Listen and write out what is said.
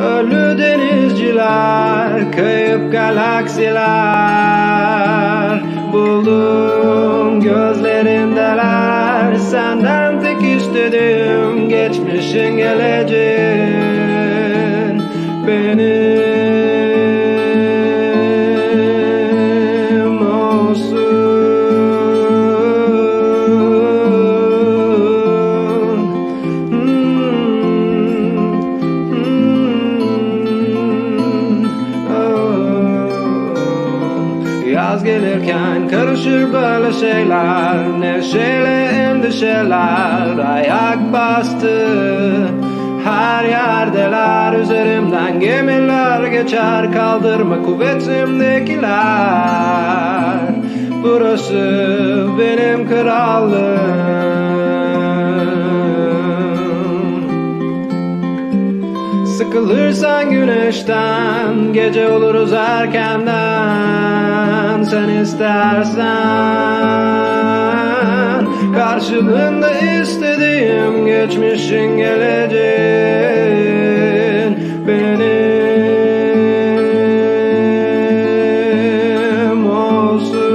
Ölü denizciler, kayıp galaksiler. Buldum gözlerindeler Senden tek istedim Yaz gelirken karışır böyle şeyler Neşeyle endişeler ayak bastı. Her yerdeler üzerimden gemiler geçer Kaldırma kuvvetimdekiler. Burası benim krallığım. Sıkılırsan güneşten Gece oluruz erkenden sen istersen. Karşılığında istediğim geçmişin geleceğin benim olsun.